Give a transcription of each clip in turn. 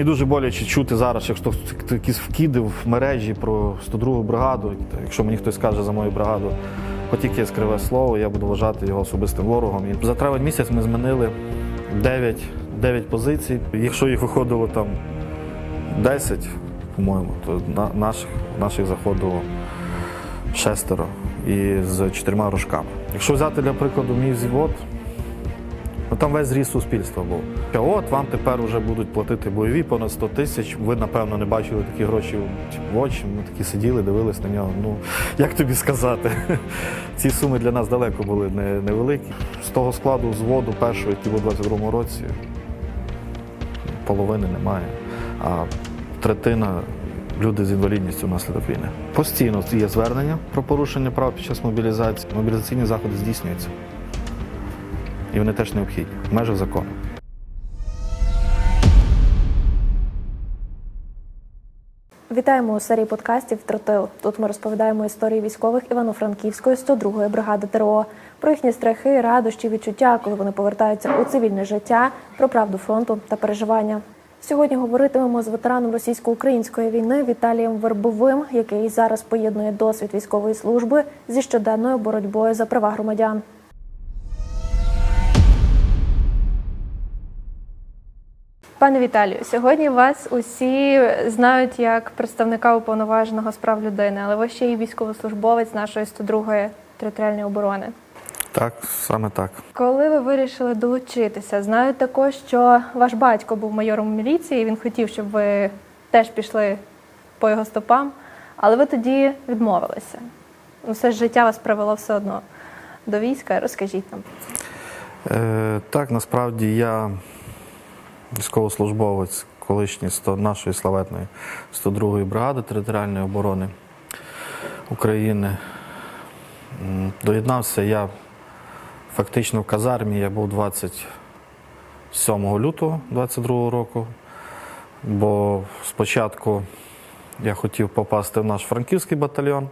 Мені дуже боляче чути зараз, якщо хтось якісь вкиди в мережі про 102 бригаду, якщо мені хтось скаже за мою бригаду, хоч якесь криве слово, я буду вважати його особистим ворогом. І за травень місяць ми змінили 9, 9 позицій. Якщо їх виходило там 10, по-моєму, то на, наших, наших заходило шестеро і з чотирма рожками. Якщо взяти для прикладу мій взвод, ну там весь зріст суспільства був. А От вам тепер вже будуть платити бойові понад 100 тисяч. Ви, напевно, не бачили такі гроші в очі. Ми такі сиділи, дивились на нього. Ну, як тобі сказати? Ці суми для нас далеко були невеликі. З того складу взводу першого, який був у 22-му році, половини немає. А третина люди з інвалідністю внаслідок війни. Постійно є звернення про порушення прав під час мобілізації. Мобілізаційні заходи здійснюються. І вони теж необхідні в межах закону. Вітаємо у серії подкастів Тротил. Тут ми розповідаємо історії військових Івано-Франківської 102-ї бригади ТРО, про їхні страхи, радощі, відчуття, коли вони повертаються у цивільне життя, про правду фронту та переживання. Сьогодні говоритимемо з ветераном російсько-української війни Віталієм Вербовим, який зараз поєднує досвід військової служби зі щоденною боротьбою за права громадян. Пане Віталію, сьогодні вас усі знають як представника уповноваженого з прав людини, але ви ще й військовослужбовець нашої 102-ї територіальної оборони. Так, саме так. Коли ви вирішили долучитися, знаю також, що ваш батько був майором міліції. Він хотів, щоб ви теж пішли по його стопам, але ви тоді відмовилися. Все ж життя вас привело все одно до війська. Розкажіть нам. Е, так, насправді я військовослужбовець колишній 100 нашої славетної 102-ї бригади територіальної оборони України. Доєднався я фактично в казармі, я був 27 лютого 22 року, бо спочатку я хотів попасти в наш франківський батальйон,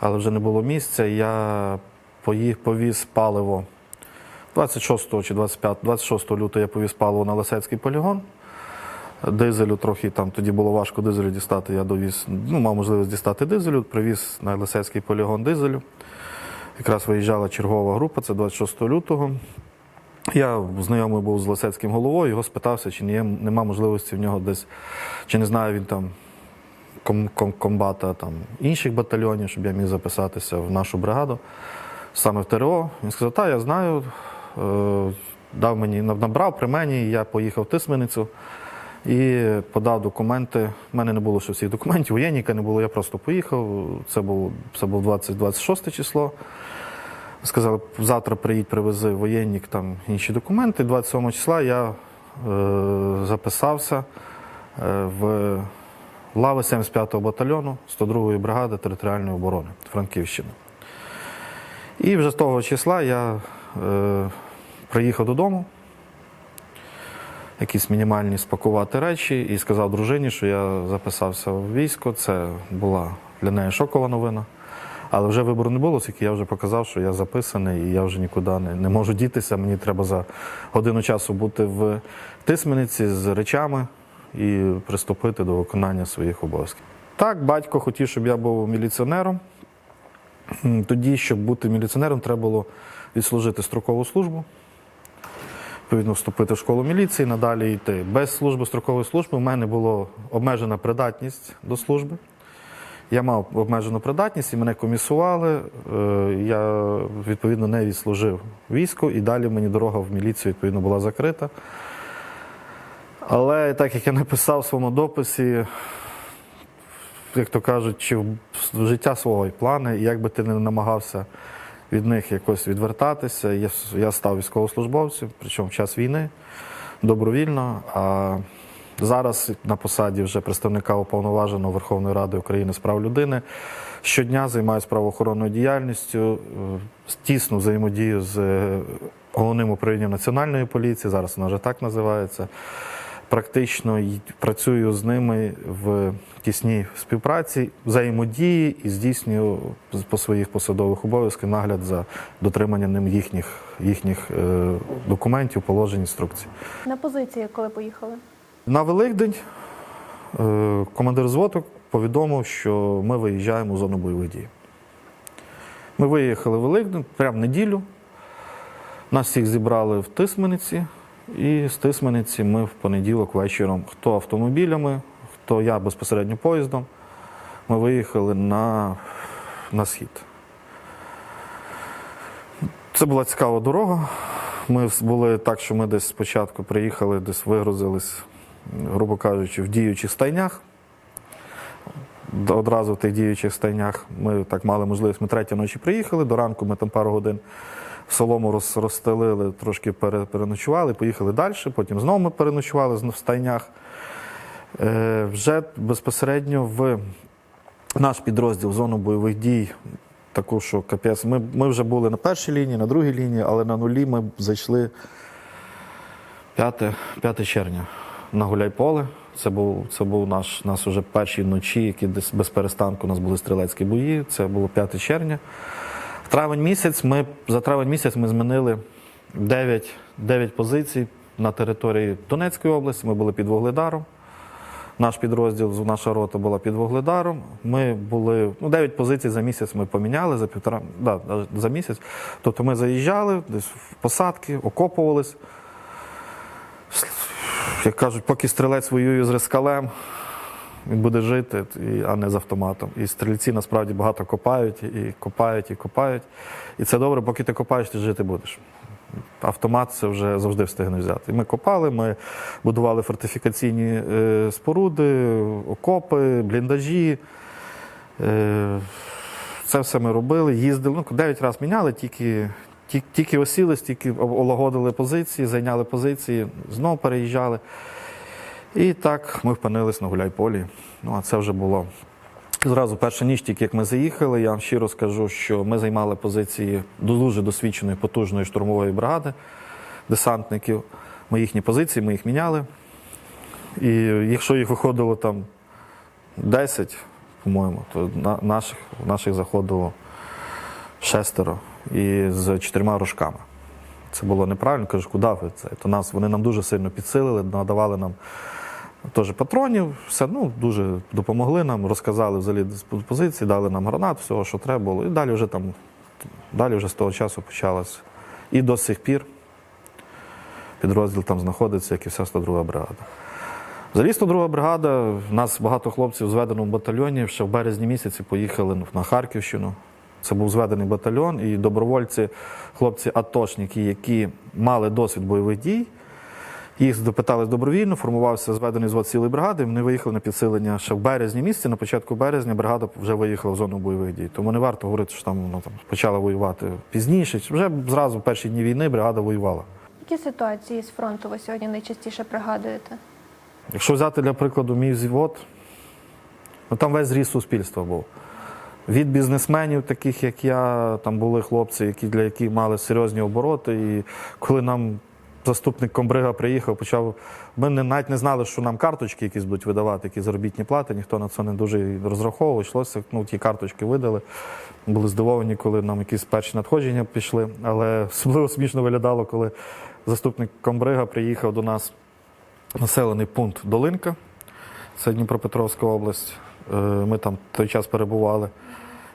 але вже не було місця. Я поїх, повіз паливо 26 чи 25, 26 лютого я повіз паливо на Лисецький полігон. Дизелю трохи там тоді було важко дизелю дістати. Я довіз, ну, мав можливість дістати дизелю, привіз на Лисецький полігон дизелю. Якраз виїжджала чергова група, це 26 лютого. Я знайомий був з Лисецьким головою, його спитався, чи не нема можливості в нього десь, чи не знаю він там ком, ком, комбата там, інших батальйонів, щоб я міг записатися в нашу бригаду, саме в ТРО. Він сказав, так, я знаю. Е, Дав мені, набрав при мені, я поїхав в Тисменицю і подав документи. У мене не було ще всіх документів, воєнніка не було, я просто поїхав. Це був, це був 20, 26 число. Сказали, завтра приїдь, привези воєнник, там інші документи. 27 числа я е, записався е, в лави 75-го батальйону 102-ї бригади територіальної оборони Франківщини. І вже з того числа я приїхав додому, якісь мінімальні спакувати речі, і сказав дружині, що я записався в військо. Це була для неї шокова новина. Але вже вибору не було, оскільки я вже показав, що я записаний і я вже нікуди не, не можу дітися. Мені треба за годину часу бути в тисмениці з речами і приступити до виконання своїх обов'язків. Так, батько хотів, щоб я був міліціонером. Тоді, щоб бути міліціонером, треба було відслужити строкову службу, відповідно, вступити в школу міліції, надалі йти. Без служби строкової служби в мене була обмежена придатність до служби. Я мав обмежену придатність і мене комісували. Е, Я відповідно не відслужив військо, і далі мені дорога в міліцію відповідно була закрита. Але так як я написав в своєму дописі, як то кажуть, чи в життя свого і плани, і як би ти не намагався від них якось відвертатися, я, я став військовослужбовцем, причому в час війни, добровільно. А зараз на посаді вже представника уповноваженого Верховної Ради України з прав людини. Щодня займаюся правоохоронною діяльністю, е, тісну взаємодію з е, головним управлінням національної поліції, зараз вона вже так називається практично працюю з ними в тісній співпраці, взаємодії і здійснюю по своїх посадових обов'язках нагляд за дотриманням ним їхніх, їхніх е, документів, положень, інструкцій. На позиції, коли поїхали? На Великдень е, командир зводу повідомив, що ми виїжджаємо у зону бойових дій. Ми виїхали в Великдень, прямо в неділю. Нас всіх зібрали в Тисмениці, і з Тисмениці ми в понеділок вечором, хто автомобілями, хто я безпосередньо поїздом, ми виїхали на, на схід. Це була цікава дорога. Ми були так, що ми десь спочатку приїхали, десь вигрузились, грубо кажучи, в діючих стайнях. Одразу в тих діючих стайнях ми так мали можливість. Ми третя ночі приїхали, до ранку ми там пару годин солому роз, розстелили, трошки пере, переночували, поїхали далі. Потім знову ми переночували в стайнях. Е, вже безпосередньо в наш підрозділ зону бойових дій. Таку, що капець. Ми, ми вже були на першій лінії, на другій лінії, але на нулі ми зайшли 5, 5 червня на Гуляйполе. Це був, це був наш, нас уже перші ночі, які десь без перестанку у нас були стрілецькі бої. Це було 5 червня. Травень місяць ми, за травень місяць ми змінили 9, 9 позицій на території Донецької області. Ми були під Вугледаром. Наш підрозділ, наша рота була під Вугледаром. Ми були ну, 9 позицій за місяць ми поміняли за півтора да, за місяць. Тобто ми заїжджали десь в посадки, окопувались. Як кажуть, поки стрілець воює з рискалем, він буде жити, а не з автоматом. І стрільці насправді багато копають, і копають, і копають. І це добре, поки ти копаєш, ти жити будеш. Автомат це вже завжди встигне взяти. Ми копали, ми будували фортифікаційні е, споруди, окопи, бліндажі. Е, це все ми робили, їздили. Ну, 9 разів міняли, тільки, ті- тільки осілись, тільки олагодили позиції, зайняли позиції, знову переїжджали. І так ми впинились на Гуляйполі. Ну, а це вже було. Зразу перша ніч, тільки як ми заїхали, я вам щиро скажу, що ми займали позиції до дуже досвідченої, потужної штурмової бригади десантників. Ми їхні позиції, ми їх міняли. І якщо їх виходило там 10, по-моєму, то на, наших, наших заходило шестеро і з чотирма рожками. Це було неправильно. Кажу, куди ви це? То нас, вони нам дуже сильно підсилили, надавали нам теж патронів, все ну, дуже допомогли нам, розказали взагалі позиції, дали нам гранат, всього, що треба було. І далі вже там, далі вже з того часу почалось. І до сих пір підрозділ там знаходиться, як і вся 102 бригада. Взагалі 102 бригада, в нас багато хлопців в зведеному батальйоні. Ще в березні місяці поїхали на Харківщину. Це був зведений батальйон, і добровольці, хлопці-атошники, які мали досвід бойових дій, їх допитались добровільно, формувався зведений звод цілої бригади. Вони виїхали на підсилення ще в березні місяці. На початку березня бригада вже виїхала в зону бойових дій. Тому не варто говорити, що там, ну, там почала воювати пізніше. Вже зразу в перші дні війни бригада воювала. Які ситуації з фронту ви сьогодні найчастіше пригадуєте? Якщо взяти для прикладу мій взвод, ну там весь зріст суспільства був. Від бізнесменів, таких як я, там були хлопці, які, для яких мали серйозні обороти. І коли нам заступник комбрига приїхав, почав. Ми навіть не знали, що нам карточки якісь будуть видавати, які заробітні плати, ніхто на це не дуже розраховував. Йшлося, ну, ті карточки видали. Були здивовані, коли нам якісь перші надходження пішли. Але особливо смішно виглядало, коли заступник комбрига приїхав до нас населений пункт Долинка, це Дніпропетровська область. Е, Ми там той час перебували.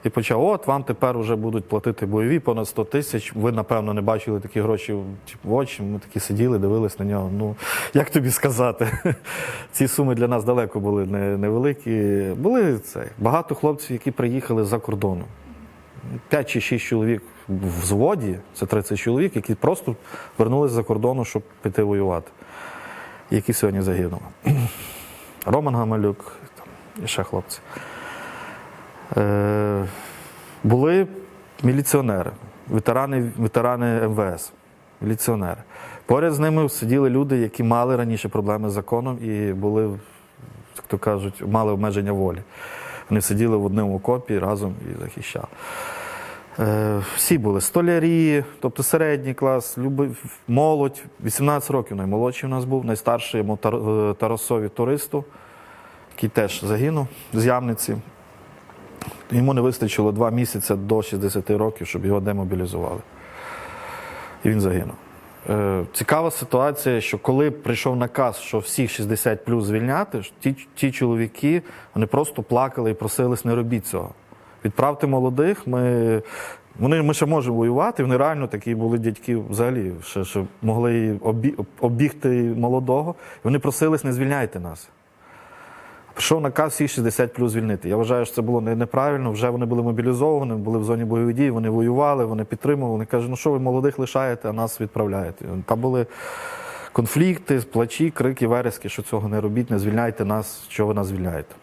І почав, от вам тепер вже будуть платити бойові понад 100 тисяч. Ви, напевно, не бачили такі гроші типу, в очі. Ми такі сиділи, дивились на нього. Ну, як тобі сказати? Ці суми для нас далеко були невеликі. Були це, багато хлопців, які приїхали з-за кордону. 5 чи 6 чоловік в взводі, це 30 чоловік, які просто вернулися за кордону, щоб піти воювати які сьогодні загинули. Роман Гамалюк і ще хлопці. Е, були міліціонери, ветерани, ветерани МВС, міліціонери. Поряд з ними сиділи люди, які мали раніше проблеми з законом і були, як то кажуть, мали обмеження волі. Вони сиділи в одному окопі разом і захищали. Е, Всі були столярі, тобто середній клас, молодь. 18 років наймолодший у нас був, найстарший йому е, Тарасові туристу, який теж загинув з Ямниці. Йому не вистачило два місяці до 60 років, щоб його демобілізували. І він загинув. Е, Цікава ситуація, що коли прийшов наказ, що всіх 60 плюс звільняти, ті, ті чоловіки вони просто плакали і просились, не робіть цього. Відправте молодих. Ми, вони, ми ще можемо воювати. Вони реально такі були дядьки взагалі, ще, ще могли обі, обігти молодого. І вони просились, не звільняйте нас. Прийшов наказ всіх 60 плюс звільнити. Я вважаю, що це було неправильно. Вже вони були мобілізовані, були в зоні бойових дій, вони воювали, вони підтримували. Вони кажуть, ну що ви молодих лишаєте, а нас відправляєте. Там були конфлікти, плачі, крики, верески, що цього не робіть, не звільняйте нас, що ви нас звільняєте.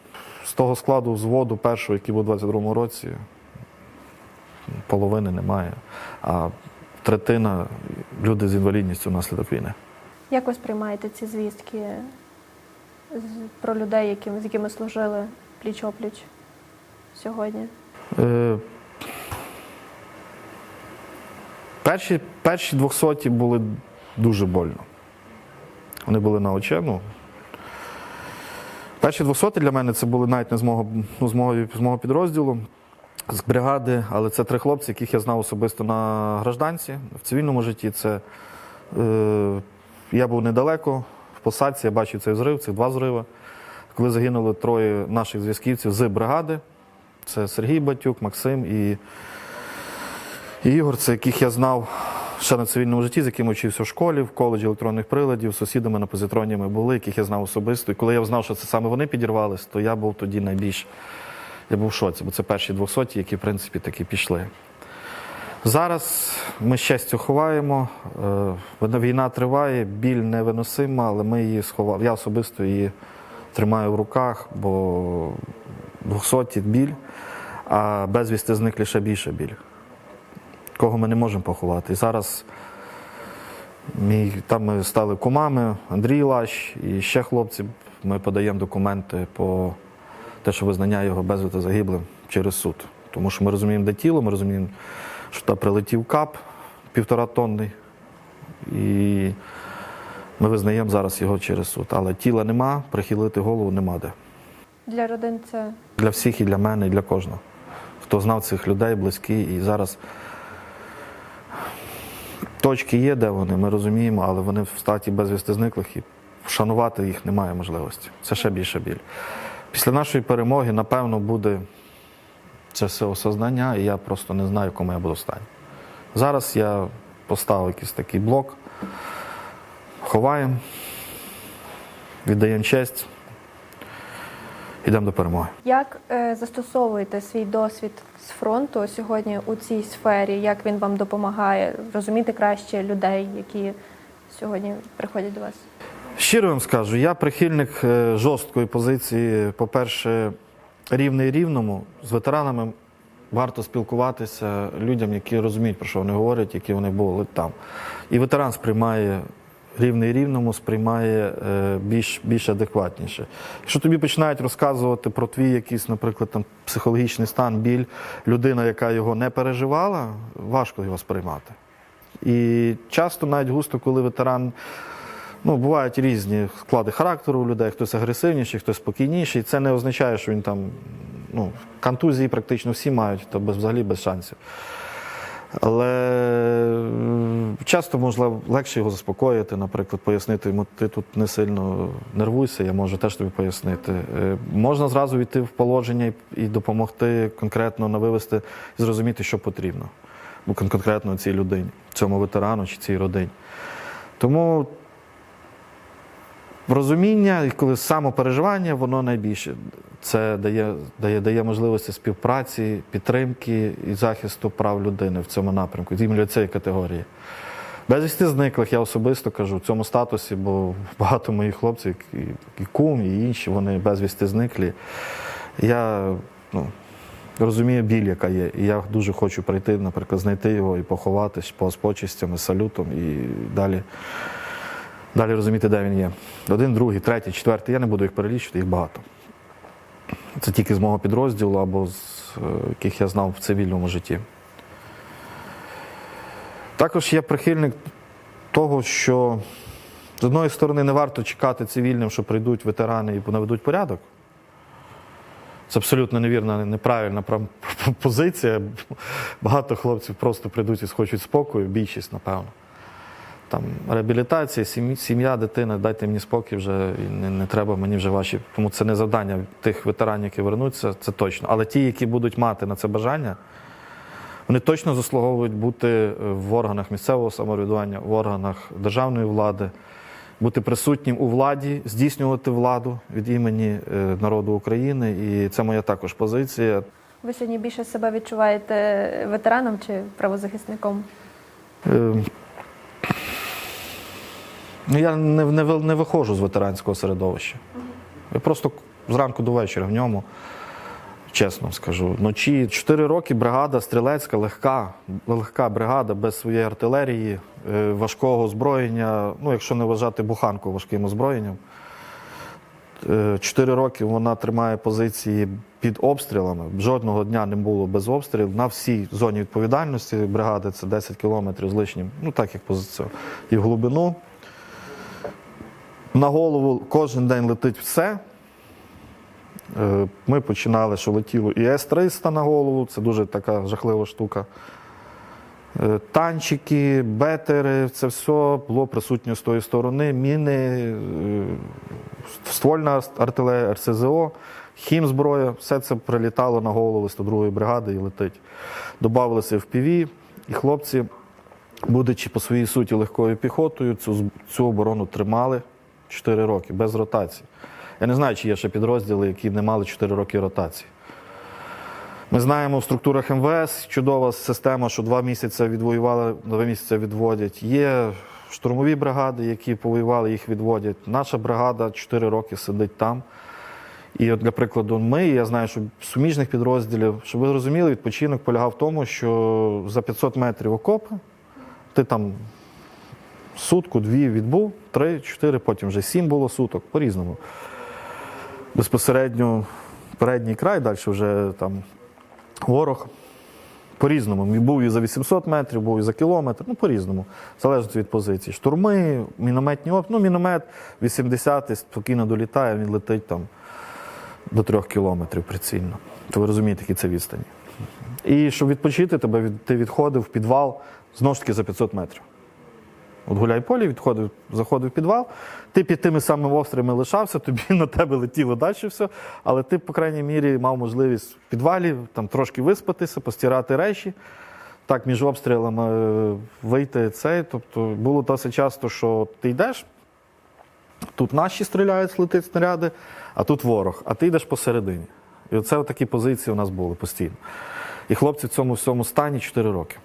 З того складу взводу першого, який був у 22-му році, половини немає. А третина люди з інвалідністю внаслідок війни. Як ви сприймаєте ці звістки про людей, яким, з якими служили пліч-опліч сьогодні? Е, Перші, перші 200 були дуже больно. Вони були на очему. Перші 200 для мене це були навіть не з мого, ну, з мого, з мого підрозділу, з бригади, але це три хлопці, яких я знав особисто на гражданці. В цивільному житті це е, я був недалеко посадці, я бачив цей зрив, цих два зриви. Коли загинули троє наших зв'язківців з бригади, це Сергій Батюк, Максим і, Ігор, це яких я знав ще на цивільному житті, з якими вчився в школі, в коледжі електронних приладів, сусідами на позитроні ми були, яких я знав особисто. І коли я знав, що це саме вони підірвались, то я був тоді найбільш я був в шоці, бо це перші 200, які, в принципі, таки пішли. Зараз ми щастя ховаємо. е, Війна триває, біль невиносима, але ми її сховали. Я особисто її тримаю в руках, бо 200 біль, а безвісти зниклі ще більше біль. Кого ми не можемо поховати. І зараз мій, там ми стали кумами, Андрій Лащ і ще хлопці. Ми подаємо документи по те, що визнання його безвіти загиблим через суд. Тому що ми розуміємо, де тіло, ми розуміємо, що прилетів кап півтора тонни. І ми визнаємо зараз його через суд. Але тіла нема, прихилити голову нема де. Для родин це Для всіх і для мене, і для кожного. Хто знав цих людей, близькі, і зараз точки є, де вони, ми розуміємо, але вони в статі безвісти зниклих і вшанувати їх немає можливості. Це ще більше біль. Після нашої перемоги, напевно, буде це все осознання, і я просто не знаю, кому я буду стати. Зараз я поставив якийсь такий блок, ховаємо, віддаємо честь, йдемо до перемоги. як е, застосовуєте свій досвід з фронту сьогодні у цій сфері? Як він вам допомагає розуміти краще людей, які сьогодні приходять до вас? Щиро вам скажу, я прихильник е, жорсткої позиції. По-перше, рівний рівному. З ветеранами варто спілкуватися людям, які розуміють, про що вони говорять, які вони були там. І ветеран сприймає рівний рівному, сприймає е, більш, більш адекватніше. Якщо тобі починають розказувати про твій якийсь, наприклад, там, психологічний стан, біль, людина, яка його не переживала, важко його сприймати. І часто навіть густо, коли ветеран. Ну, бувають різні склади характеру у людей, хтось агресивніший, хтось спокійніший. Це не означає, що він там ну, контузії практично всі мають, то без, взагалі без шансів. Але часто можливо легше його заспокоїти, наприклад, пояснити йому, ти тут не сильно нервуйся, я можу теж тобі пояснити. Е, Можна зразу війти в положення і допомогти конкретно навивести і зрозуміти, що потрібно. Конкретно цій людині, цьому ветерану чи цій родині. Тому розуміння, і коли самопереживання, воно найбільше. Це дає, дає, дає можливості співпраці, підтримки і захисту прав людини в цьому напрямку, іменно цієї категорії. Безвісти зниклих, я особисто кажу, в цьому статусі, бо багато моїх хлопців, і, кум, і інші, вони безвісти зниклі. Я ну, розумію біль, яка є. І я дуже хочу прийти, наприклад, знайти його і поховати по- почистями, салютом і далі. Далі розуміти, де він є. Один, другий, третій, четвертий. Я не буду їх перелічувати, їх багато. Це тільки з мого підрозділу або з е, яких я знав в цивільному житті. Також я прихильник того, що з одної сторони не варто чекати цивільним, що прийдуть ветерани і наведуть порядок. Це абсолютно невірна, неправильна позиція. Багато хлопців просто прийдуть і схочуть спокою, більшість, напевно. Там реабілітація, сім'я, дитина, дайте мені спокій вже і не, не треба мені вже ваші. Тому це не завдання тих ветеранів, які вернуться, це точно. Але ті, які будуть мати на це бажання, вони точно заслуговують бути е, в органах місцевого самоврядування, в органах державної влади, бути присутнім у владі, здійснювати владу від імені е, народу України. І це моя також позиція. Ви сьогодні більше себе відчуваєте ветераном чи правозахисником? Е, Ну, я не, не, не виходжу з ветеранського середовища. Я просто зранку до вечора в ньому, чесно скажу. Вночі 4 роки бригада стрілецька, легка, легка бригада без своєї артилерії, е, важкого озброєння, ну, якщо не вважати буханку важким озброєнням. Е, Чотири роки вона тримає позиції під обстрілами. Жодного дня не було без обстрілів. На всій зоні відповідальності бригади це 10 кілометрів з лишнім, ну так як позиція, і в глибину. На голову кожен день летить все. Е, Ми починали, що летіло і С-300 на голову, це дуже така жахлива штука. Е, Танчики, бетери, це все було присутнє з тої сторони. Міни, е, ствольна артилерія, РСЗО, хімзброя, все це прилітало на голову 102-ї бригади і летить. Добавилися в ПІВІ, і хлопці, будучи по своїй суті легкою піхотою, цю, цю оборону тримали 4 роки без ротації. Я не знаю, чи є ще підрозділи, які не мали 4 роки ротації. Ми знаємо в структурах МВС чудова система, що два місяці відвоювали, два місяці відводять. Є штурмові бригади, які повоювали, їх відводять. Наша бригада 4 роки сидить там. І от, для прикладу, ми, я знаю, що суміжних підрозділів, щоб ви розуміли, відпочинок полягав в тому, що за 500 метрів окопи, ти там сутку, дві відбув, три, чотири, потім вже сім було суток, по-різному. Безпосередньо передній край, далі вже там ворог. По-різному. Був і за 800 метрів, був і за кілометр, ну по-різному. Залежно від позиції. Штурми, мінометні оп. Ну, міномет 80 спокійно долітає, він летить там до трьох кілометрів прицільно. То ви розумієте, які це відстані. І щоб відпочити, тебе ти відходив в підвал знову ж таки за 500 метрів. От гуляй полі, відходив, заходив в підвал, ти під тими самими обстрілами лишався, тобі на тебе летіло далі все, але ти, по крайній мірі, мав можливість в підвалі там трошки виспатися, постирати речі, так між обстрілами е, вийти цей. Тобто було досить часто, що ти йдеш, тут наші стріляють, летить снаряди, а тут ворог, а ти йдеш посередині. І оце такі позиції у нас були постійно. І хлопці в цьому всьому стані 4 роки.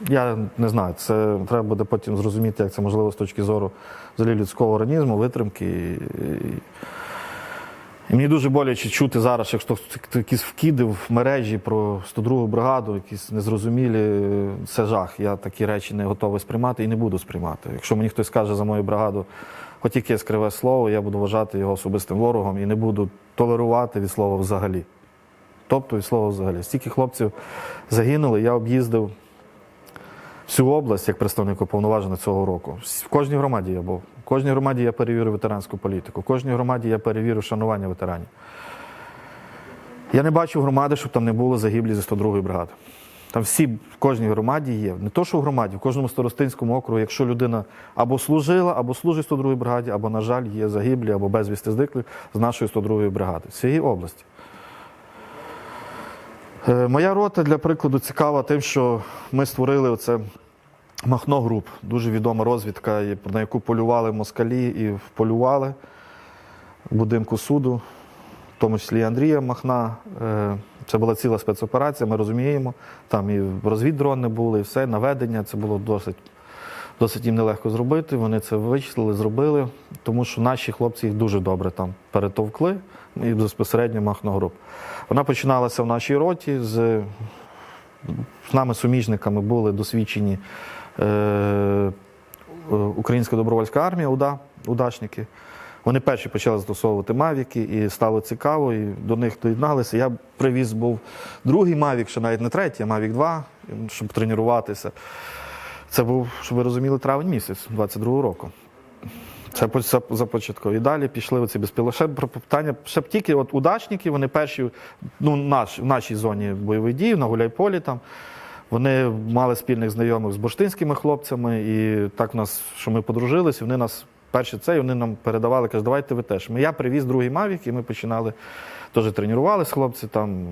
Я не знаю, це треба буде потім зрозуміти, як це можливо з точки зору взагалі людського організму, витримки. І, і, мені дуже боляче чути зараз, якщо якісь вкиди в мережі про 102-гу бригаду, якісь незрозумілі, це жах. Я такі речі не готовий сприймати і не буду сприймати. Якщо мені хтось скаже за мою бригаду хоч якесь криве слово, я буду вважати його особистим ворогом і не буду толерувати від слова взагалі. Тобто від слова взагалі. Стільки хлопців загинули, я об'їздив всю область як представник уповноважений цього року. В кожній громаді я був. В кожній громаді я перевірив ветеранську політику. В кожній громаді я перевірив шанування ветеранів. Я не бачив громади, щоб там не було загиблі зі 102-ї бригади. Там всі в кожній громаді є. Не то, що в громаді, в кожному старостинському округу, якщо людина або служила, або служить 102-й бригаді, або, на жаль, є загиблі, або безвісти зниклі з нашої 102-ї бригади. Всієї області. Е, Моя рота, для прикладу, цікава тим, що ми створили оце Махно груп, дуже відома розвідка, на яку полювали москалі і полювали в будинку суду, в тому числі Андрія Махна. Е, Це була ціла спецоперація, ми розуміємо. Там і розвіддрони були, і все, наведення. Це було досить, досить їм нелегко зробити. Вони це вичислили, зробили, тому що наші хлопці їх дуже добре там перетовкли і безпосередньо Махно. Вона починалася в нашій роті з з нами суміжниками були досвідчені е, е, Українська добровольська армія, УДА, удачники. Вони перші почали застосовувати мавіки і стало цікаво, і до них доєдналися. Я привіз був другий мавік, ще навіть не третій, а мавік 2, щоб тренуватися. Це був, щоб ви розуміли, травень місяць 22-го року. Це по- це започатково. І далі пішли оці безпіло. Ще про питання, тільки от удачники, вони перші, ну, наш, в нашій зоні бойових дій, на Гуляйполі там. Вони мали спільних знайомих з бурштинськими хлопцями, і так в нас, що ми подружилися, вони нас перші це, і вони нам передавали, кажуть, давайте ви теж. Я привіз другий Мавік, і ми починали теж тренувалися хлопці, там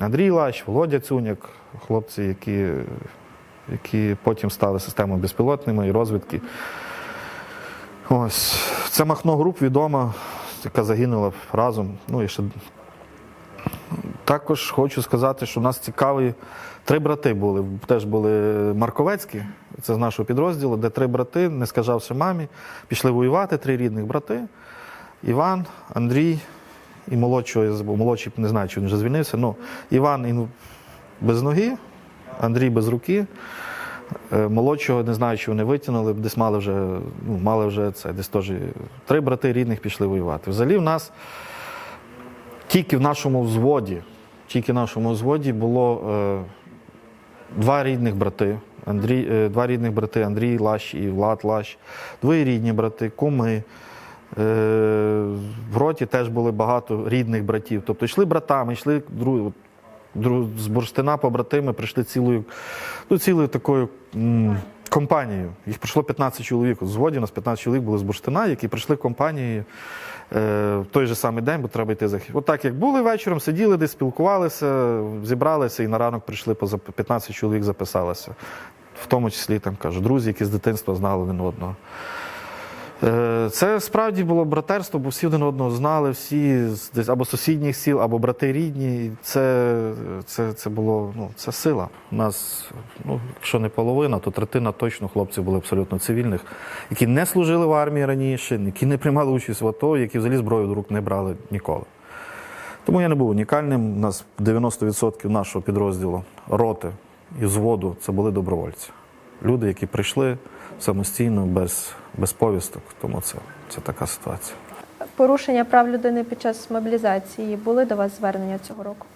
Андрій Лащ, Володя Цюняк, хлопці, які, які потім стали системою безпілотними і розвідки. Ось. Це Махно груп відома, яка загинула разом. Ну і ще також хочу сказати, що у нас цікаві три брати були. Теж були Марковецькі, це з нашого підрозділу, де три брати, не скажавши мамі, пішли воювати, три рідних брати. Іван, Андрій і молодшого, молодший не знаю, чи він вже звільнився. Ну, Іван він без ноги, Андрій без руки. Е, Молодшого не знаю, чи вони витягнули, десь мали вже, ну, мали вже це, десь теж три брати рідних пішли воювати. Взагалі в нас тільки в нашому взводі, тільки в нашому взводі було е, два рідних брати. Андрій, е, два рідних брати Андрій Лащ і Влад Лащ, двоєрідні брати, куми. Е, в роті теж були багато рідних братів. Тобто йшли братами, йшли дру, дру, з бурштина побратими, прийшли цілою, ну, цілою такою м, компанією. Їх прийшло 15 чоловік. У згоді у нас 15 чоловік були з бурштина, які прийшли компанією е, в той же самий день, бо треба йти захід. От так як були вечором, сиділи десь, спілкувалися, зібралися і на ранок прийшли поза 15 чоловік записалися. В тому числі там кажу, друзі, які з дитинства знали один одного. Е, Це справді було братерство, бо всі один одного знали, всі десь або сусідніх сіл, або брати рідні. Це, це, це було ну, це сила. У нас, ну, якщо не половина, то третина точно хлопців були абсолютно цивільних, які не служили в армії раніше, які не приймали участь в АТО, які взагалі зброю до рук не брали ніколи. Тому я не був унікальним. У нас 90% нашого підрозділу роти і взводу це були добровольці. Люди, які прийшли самостійно, без, без повісток. Тому це, це така ситуація. Порушення прав людини під час мобілізації були до вас звернення цього року?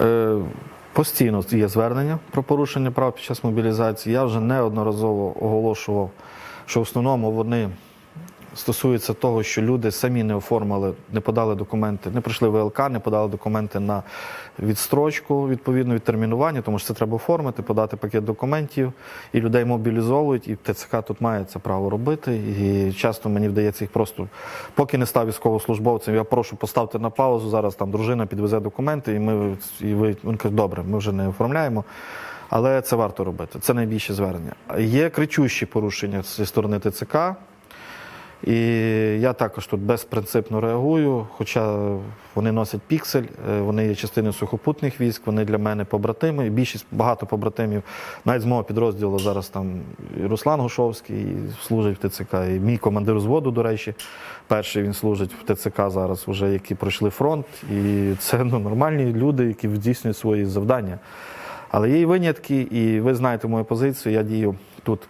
Е, постійно є звернення про порушення прав під час мобілізації. Я вже неодноразово оголошував, що в основному вони стосуються того, що люди самі не оформили, не подали документи, не прийшли в ВЛК, не подали документи на відстрочку відповідно від термінування, тому що це треба оформити, подати пакет документів, і людей мобілізовують, і ТЦК тут має це право робити. І часто мені вдається їх просто, поки не став військовослужбовцем, я прошу поставте на паузу. Зараз там дружина підвезе документи, і ми і ви він каже, добре, ми вже не оформляємо. Але це варто робити. Це найбільше звернення. Є кричущі порушення зі сторони ТЦК. І я також тут безпринципно реагую, хоча вони носять піксель, е, вони є частиною сухопутних військ, вони для мене побратими. Більшість багато побратимів, навіть з мого підрозділу зараз там і Руслан Гушовський служить в ТЦК, і мій командир взводу, до речі, перший він служить в ТЦК зараз, вже які пройшли фронт. І це ну, нормальні люди, які здійснюють свої завдання. Але є і винятки, і ви знаєте мою позицію, я дію тут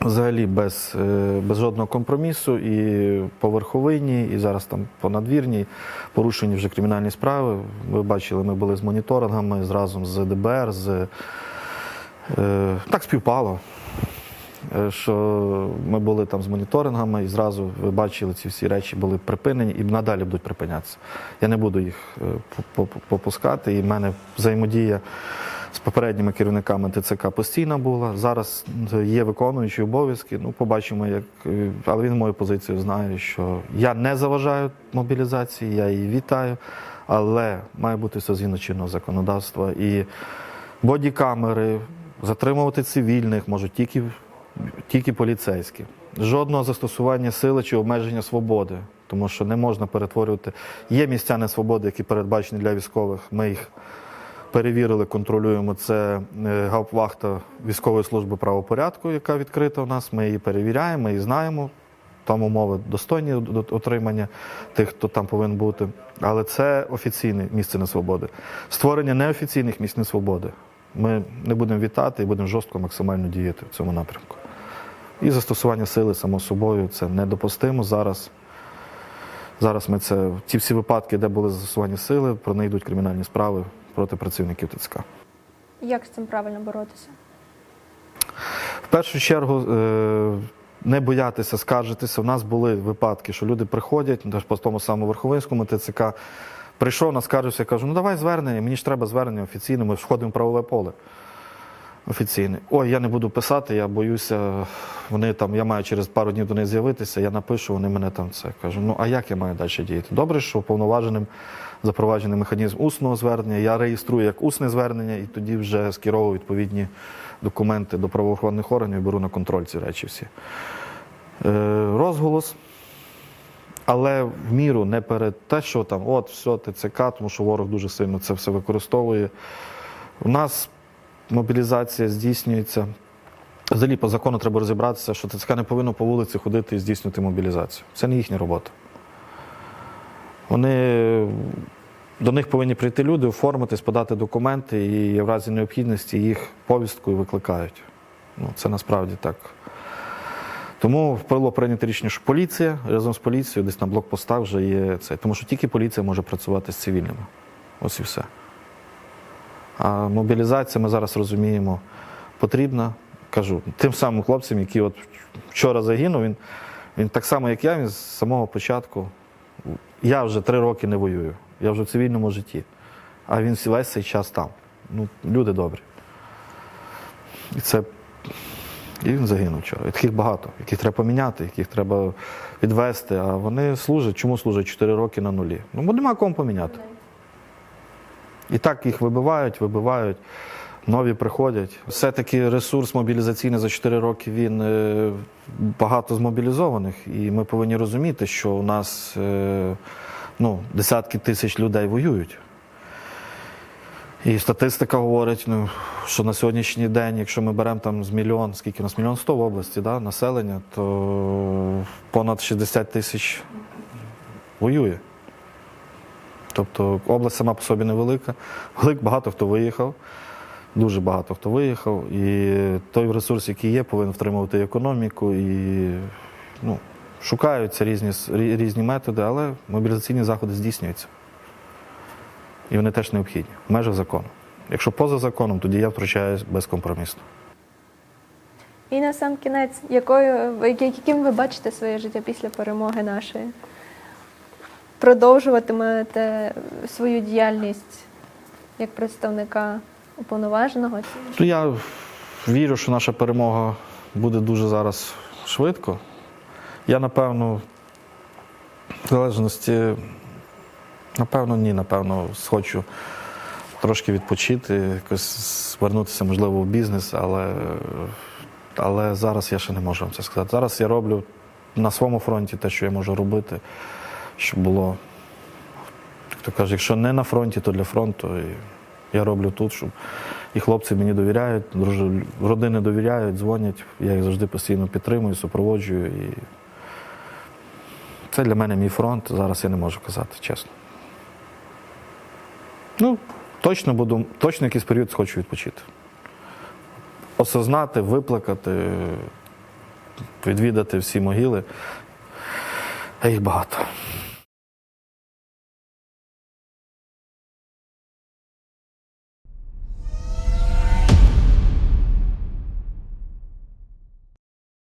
взагалі без, е, без жодного компромісу і по верховині, і зараз там по надвірній порушені вже кримінальні справи. Ви бачили, ми були з моніторингами з- разом з ДБР, з е, так співпало. е, Що ми були там з моніторингами, і зразу ви бачили, ці всі речі були припинені і надалі будуть припинятися. Я не буду їх е, по- по- попускати. І в мене взаємодія з попередніми керівниками ТЦК постійна була. Зараз є виконуючі обов'язки. Ну, побачимо, як е, але він мою позицію знає, що я не заважаю мобілізації, я її вітаю, але має бути все згідно чинного законодавства. І бодікамери, затримувати цивільних можуть тільки, тільки поліцейські. Жодного застосування сили чи обмеження свободи, тому що не можна перетворювати. Є місця несвободи, які передбачені для військових. Ми їх перевірили, контролюємо. Це е, гауптвахта військової служби правопорядку, яка відкрита у нас. Ми її перевіряємо, її знаємо. Там умови достойні до- отримання тих, хто там повинен бути. Але це офіційне місце несвободи. Створення неофіційних місць несвободи. Ми не будемо вітати і будемо жорстко максимально діяти в цьому напрямку. І застосування сили, само собою, це недопустимо зараз. Зараз ми це, ті всі випадки, де були застосування сили, про них йдуть кримінальні справи проти працівників ТЦК. Як з цим правильно боротися? В першу чергу е, не боятися скаржитися. У нас були випадки, що люди приходять, по тому самому Верховинському ТЦК, Прийшов, наскаржився, кажу, ну давай звернення, мені ж треба звернення офіційне, ми входимо в правове поле. Офіційне. Ой, я не буду писати, я боюся, вони там, я маю через пару днів до них з'явитися, я напишу, вони мене там це кажу. Ну а як я маю далі діяти? Добре, що уповноваженим запроваджений механізм усного звернення. Я реєструю як усне звернення і тоді вже скеровую відповідні документи до правоохоронних органів і беру на контроль ці речі всі. Е, розголос. Але в міру не перед те, що там, от, все, ТЦК, тому що ворог дуже сильно це все використовує. У нас мобілізація здійснюється. Взагалі, по закону треба розібратися, що ТЦК не повинно по вулиці ходити і здійснювати мобілізацію. Це не їхня робота. Вони до них повинні прийти люди, оформитись, подати документи і в разі необхідності їх повісткою викликають. Ну, це насправді так. Тому було прийнято рішення, що поліція разом з поліцією десь на блокпостах вже є це. Тому що тільки поліція може працювати з цивільними. Ось і все. А мобілізація, ми зараз розуміємо, потрібна. Кажу, тим самим хлопцям, які от вчора загинув, він, він так само, як я, він з самого початку. Я вже три роки не воюю. Я вже в цивільному житті. А він весь цей час там. Ну, люди добрі. І це і він загинув вчора. І таких багато, яких треба поміняти, яких треба відвести. А вони служать. Чому служать 4 роки на нулі? Ну, бо нема кому поміняти. І так їх вибивають, вибивають, нові приходять. Все-таки ресурс мобілізаційний за 4 роки він е, багато змобілізованих. І ми повинні розуміти, що у нас е, ну, десятки тисяч людей воюють. І статистика говорить, ну, що на сьогоднішній день, якщо ми беремо там з мільйон, скільки у нас мільйон сто в області да, населення, то понад 60 тисяч воює. Тобто область сама по собі невелика. Велик, багато хто виїхав, дуже багато хто виїхав. І той ресурс, який є, повинен втримувати економіку. І ну, шукаються різні, різні методи, але мобілізаційні заходи здійснюються. І вони теж необхідні в межах закону. Якщо поза законом, тоді я втручаюсь безкомпромісно. І на сам кінець, якою яким ви бачите своє життя після перемоги нашої? Продовжуватимете свою діяльність як представника уповноваженого? Ну, я вірю, що наша перемога буде дуже зараз швидко. Я, напевно, в залежності, напевно, ні, напевно, схочу трошки відпочити, якось звернутися, можливо, в бізнес, але, але зараз я ще не можу вам це сказати. Зараз я роблю на своєму фронті те, що я можу робити, щоб було, як то кажуть, якщо не на фронті, то для фронту. І я роблю тут, щоб і хлопці мені довіряють, родини довіряють, дзвонять. Я їх завжди постійно підтримую, супроводжую. І це для мене мій фронт. Зараз я не можу казати, чесно. Ну, точно буду, точно якийсь період хочу відпочити. Осознати, виплакати, відвідати всі могили. А їх багато.